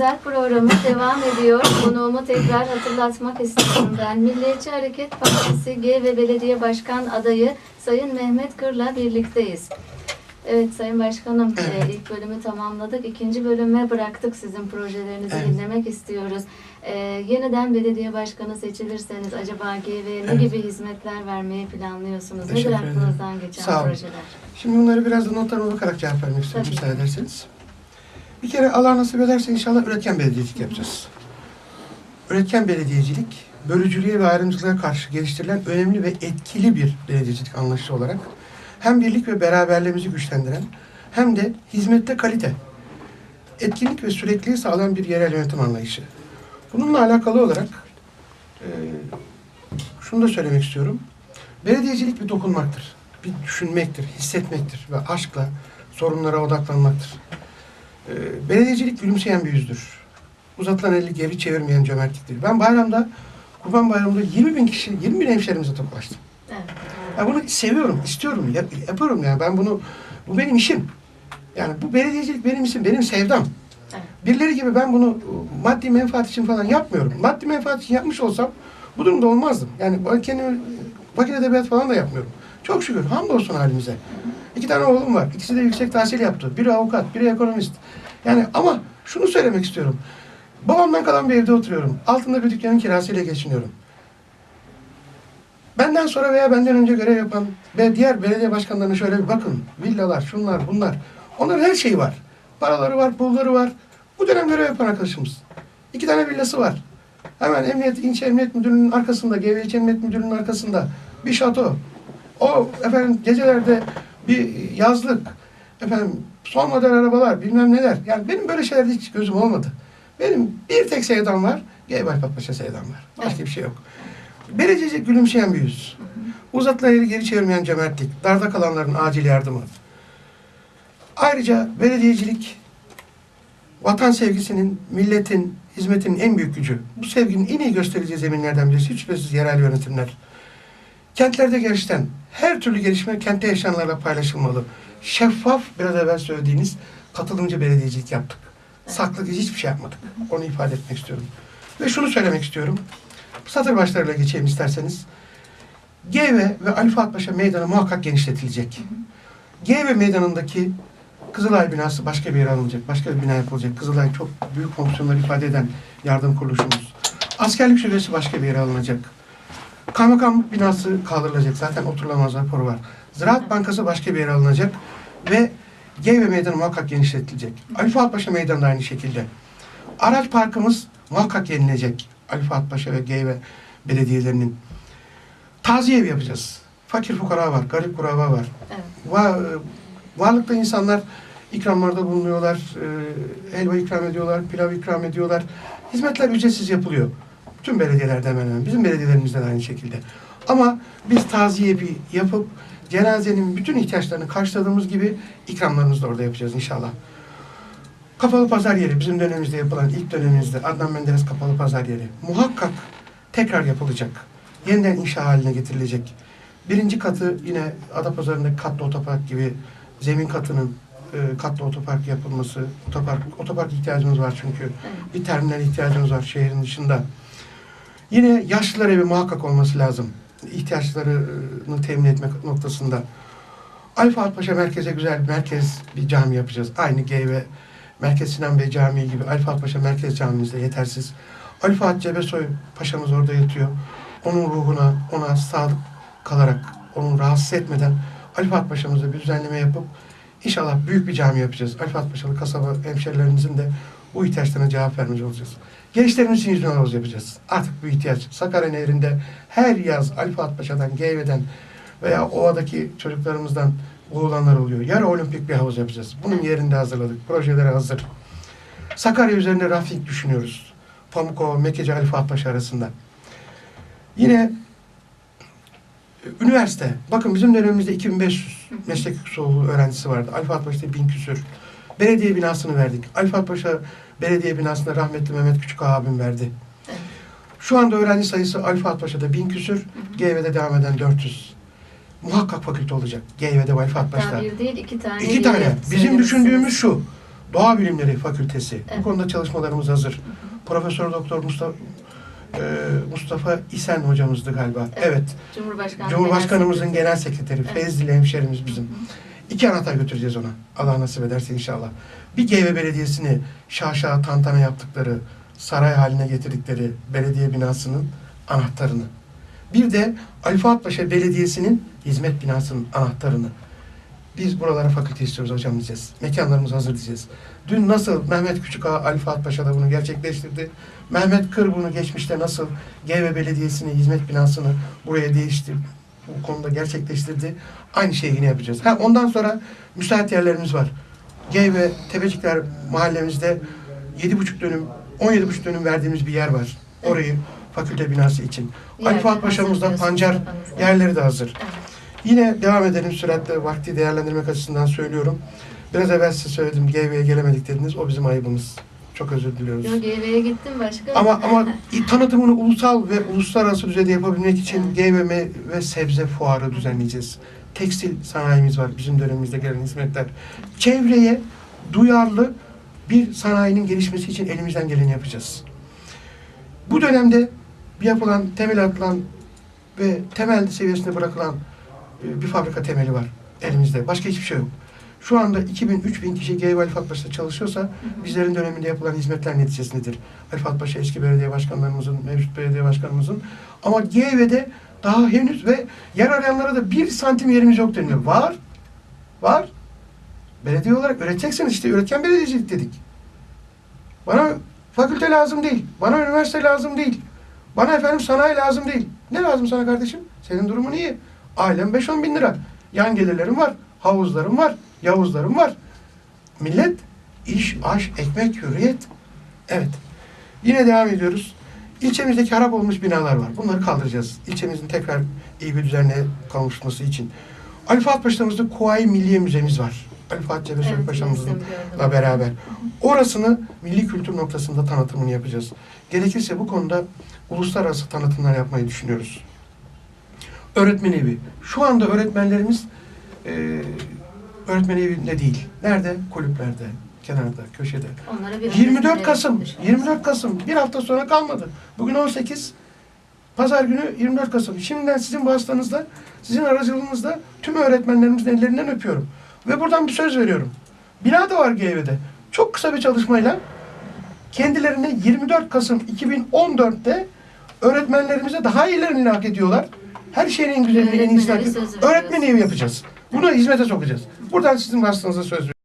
özel programı devam ediyor. Konuğumu tekrar hatırlatmak istiyorum ben. Milliyetçi Hareket Partisi G ve Belediye Başkan adayı Sayın Mehmet Kır'la birlikteyiz. Evet Sayın Başkanım e, ilk bölümü tamamladık. İkinci bölüme bıraktık sizin projelerinizi Evet. dinlemek istiyoruz. E, yeniden belediye başkanı seçilirseniz acaba GV'ye ne Evet. gibi hizmetler vermeyi planlıyorsunuz? Nedir Teşekkür ederim. aklınızdan geçen Sağ olun. projeler? Şimdi bunları biraz da notlarıma bakarak cevap vermek istiyorum müsaade ederseniz. Bir kere Allah nasip ederse inşallah üretken belediyecilik yapacağız. Üretken belediyecilik, bölücülüğe ve ayrımcılığa karşı geliştirilen önemli ve etkili bir belediyecilik anlayışı olarak hem birlik ve beraberliğimizi güçlendiren hem de hizmette kalite, etkinlik ve sürekliliği sağlayan bir yerel yönetim anlayışı. Bununla alakalı olarak e, şunu da söylemek istiyorum. Belediyecilik bir dokunmaktır. Bir düşünmektir, hissetmektir ve aşkla sorunlara odaklanmaktır. Ee, belediyecilik gülümseyen bir yüzdür. Uzatılan eli geri çevirmeyen cömertliktir. Ben bayramda, Kurban Bayramı'nda 20 bin kişi, 20 bin hemşerimize toplaştım. Evet. Ya bunu seviyorum, istiyorum, yap- yapıyorum yani. Ben bunu, bu benim işim. Yani bu belediyecilik benim işim, benim sevdam. Evet. Birileri gibi ben bunu e, maddi menfaat için falan yapmıyorum. Maddi menfaat için yapmış olsam bu durumda olmazdım. Yani ben kendimi vakit edebiyat falan da yapmıyorum. Çok şükür, hamdolsun halimize. İki tane oğlum var. İkisi de yüksek tahsil yaptı. Biri avukat, biri ekonomist. Yani ama şunu söylemek istiyorum. Babamdan kalan bir evde oturuyorum. Altında bir dükkanın kirasıyla geçiniyorum. Benden sonra veya benden önce görev yapan ve diğer belediye başkanlarına şöyle bir bakın. Villalar, şunlar, bunlar. Onların her şeyi var. Paraları var, pulları var. Bu dönem görev yapan arkadaşımız. İki tane villası var. Hemen Emniyet, İlçe Emniyet Müdürlüğü'nün arkasında, GV İlçe Emniyet Müdürlüğü'nün arkasında bir şato. O efendim gecelerde bir yazlık, efendim son model arabalar, bilmem neler. Yani benim böyle şeylerde hiç gözüm olmadı. Benim bir tek sevdam var, GV Paşa sevdam var. Başka bir şey yok. Belediyecilik gülümseyen bir yüz. Uzatılan eli geri çevirmeyen cömertlik, darda kalanların acil yardımı. Ayrıca belediyecilik vatan sevgisinin, milletin, hizmetinin en büyük gücü. Bu sevginin en iyi gösterileceği zeminlerden birisi hiç şüphesiz yerel yönetimler. Kentlerde gelişten her türlü gelişme kentte yaşayanlarla paylaşılmalı. Şeffaf, biraz evvel söylediğiniz katılımcı belediyecilik yaptık. Saklı hiçbir şey yapmadık. Onu ifade etmek istiyorum. Ve şunu söylemek istiyorum. Satır başlarıyla geçeyim isterseniz. GV ve Ali Fuat Paşa meydanı muhakkak genişletilecek. GV meydanındaki Kızılay binası başka bir yere alınacak. Başka bir bina yapılacak. Kızılay çok büyük fonksiyonlar ifade eden yardım kuruluşumuz. Askerlik şubesi başka bir yere alınacak. Kaymakamlık binası kaldırılacak. Zaten oturulamaz raporu var. Ziraat Bankası başka bir yere alınacak. Ve GV meydanı muhakkak genişletilecek. Ali Fuat Paşa meydanı da aynı şekilde. Araç parkımız muhakkak yenilecek. Ali Fuat Paşa ve GV belediyelerinin. Taziye evi yapacağız. Fakir fukara var, garip kuraba var. Evet. Va- varlıkta insanlar ikramlarda bulunuyorlar, e, helva ikram ediyorlar, pilav ikram ediyorlar. Hizmetler ücretsiz yapılıyor. Tüm belediyelerde hemen hemen. Bizim belediyelerimizde de aynı şekilde. Ama biz taziye evi yapıp cenazenin bütün ihtiyaçlarını karşıladığımız gibi ikramlarımızı da orada yapacağız inşallah. Kapalı pazar yeri bizim dönemimizde yapılan ilk dönemimizde Adnan Menderes kapalı pazar yeri muhakkak tekrar yapılacak. Yeniden inşa haline getirilecek. Birinci katı yine Adapazarı'ndaki katlı otopark gibi zemin katının e, katlı otopark yapılması. Otopark, otopark ihtiyacımız var çünkü. Bir terminal ihtiyacımız var şehrin dışında. Yine yaşlılar evi muhakkak olması lazım. İhtiyaçlarını temin etmek noktasında. Ali Fuat Paşa merkeze güzel bir merkez bir cami yapacağız. Aynı GV Merkez Sinan Bey Camii gibi Ali Fuat Paşa Merkez Camimizde yetersiz. Ali Fuat Cebesoy Paşa'mız orada yatıyor. Onun ruhuna, ona sadık kalarak, onu rahatsız etmeden Ali Fuat Paşa'mıza bir düzenleme yapıp inşallah büyük bir cami yapacağız. Ali Fuat Paşalı kasaba hemşerilerimizin de bu ihtiyaçlarına cevap vermiş olacağız. Gençlerimiz için yüzme havuz yapacağız. Artık bu ihtiyaç. Sakarya Nehri'nde her yaz Ali Fuat Paşa'dan, GV'den veya ovadaki çocuklarımızdan boğulanlar oluyor. Yarı olimpik bir havuz yapacağız. Bunun yerinde hazırladık. Projeleri hazır. Sakarya üzerinde rafting düşünüyoruz. Pamukova, Mekkeci Ali Paşa arasında. Yine üniversite. Bakın bizim dönemimizde 2500 meslek yükseği öğrencisi vardı. Fuat Paşa'da 1000 küsür. Belediye binasını verdik. Ali Fuat Paşa belediye binasında rahmetli Mehmet Küçük abim verdi. Şu anda öğrenci sayısı Fuat Paşa'da 1000 küsür, GV'de devam eden 400. Muhakkak fakülte olacak. GV'de Fuat Hatta Paşa'da. bir değil iki tane. İki tane. Bizim düşündüğümüz şu. Doğa Bilimleri Fakültesi. Evet. Bu konuda çalışmalarımız hazır. Profesör Doktor Mustafa e, Mustafa İsen hocamızdı galiba. Evet. Evet. Cumhurbaşkanı Cumhurbaşkanımızın Genel genel sekreteri Evet. Fezli hemşerimiz bizim. İki anahtar götüreceğiz ona. Allah nasip ederse inşallah. Bir GV Belediyesi'ni şaşa tantana yaptıkları, saray haline getirdikleri belediye binasının anahtarını. Bir de Ali Fuat Paşa Belediyesi'nin hizmet binasının anahtarını. Biz buralara fakülte istiyoruz hocam diyeceğiz. Mekanlarımız hazır diyeceğiz. Dün nasıl Mehmet Küçük Ağa Ali Fuat Paşa da bunu gerçekleştirdi. Mehmet Kır bunu geçmişte nasıl GV Belediyesi'nin hizmet binasını buraya değişti, bu konuda gerçekleştirdi. Aynı şeyi yine yapacağız. Ha, ondan sonra müsait yerlerimiz var. GV Tepecikler mahallemizde 7,5 dönüm, 17,5 dönüm verdiğimiz bir yer var. Orayı fakülte binası için. Ali Yerleri Fuat Paşa'mızda pancar yerleri de hazır. Evet. Yine devam edelim süratle vakti değerlendirmek açısından söylüyorum. Biraz evvel size söyledim GV'ye gelemedik dediniz. O bizim ayıbımız. Çok özür diliyoruz. Yo GV'ye gittim başka. Ama ama tanıtımını ulusal ve uluslararası düzeyde yapabilmek için GVM ve sebze fuarı düzenleyeceğiz. Tekstil sanayimiz var bizim dönemimizde gelen hizmetler. Çevreye duyarlı bir sanayinin gelişmesi için elimizden geleni yapacağız. Bu dönemde yapılan, temel atılan ve temel seviyesinde bırakılan bir fabrika temeli var elimizde. Başka hiçbir şey yok. Şu anda 2000-3000 kişi GV Ali Fatbaş'ta çalışıyorsa bizlerin döneminde yapılan hizmetler neticesindedir. Ali Fuat Paşa eski belediye başkanlarımızın, mevcut belediye başkanımızın. Ama GV'de daha henüz ve yer arayanlara da bir santim yerimiz yok deniyor. Var. Var. Belediye olarak üreteceksiniz işte. Üretken belediyecilik dedik. Bana fakülte lazım değil. Bana üniversite lazım değil. Bana efendim sanayi lazım değil. Ne lazım sana kardeşim? Senin durumun iyi. Ailem 5-10 bin lira. Yan gelirlerim var. Havuzlarım var. Yavuzlarım var. Millet iş, aş, ekmek, hürriyet. Evet. Yine devam ediyoruz. İlçemizdeki harap olmuş binalar var. Bunları kaldıracağız. İlçemizin tekrar iyi bir düzenle kavuşması için. Ali Fuat Paşa'mızda Kuvayi Milliye Müzemiz var. Ali Fuat Cebesoy Evet, Paşa'mızla beraber. Orasını milli kültür noktasında tanıtımını yapacağız. Gerekirse bu konuda uluslararası tanıtımlar yapmayı düşünüyoruz. Öğretmen evi. Şu anda öğretmenlerimiz e, öğretmen evinde değil. Nerede? Kulüplerde, kenarda, köşede. Onlara bir 24 Kasım, düşünüyoruz. 24 Kasım bir hafta sonra kalmadı. Bugün 18, Pazar günü 24 Kasım. Şimdiden sizin vasıtanızda, sizin aracılığınızda tüm öğretmenlerimizin ellerinden öpüyorum. Ve buradan bir söz veriyorum. Bina da var GV'de. Çok kısa bir çalışmayla kendilerine 24 Kasım 2014'te öğretmenlerimize daha iyilerini hak ediyorlar. Her şeyin en güzelini, en iyisini. Öğretmen evi yapacağız. Bunu hizmete sokacağız. Buradan sizin vasıtanıza söz veriyorum.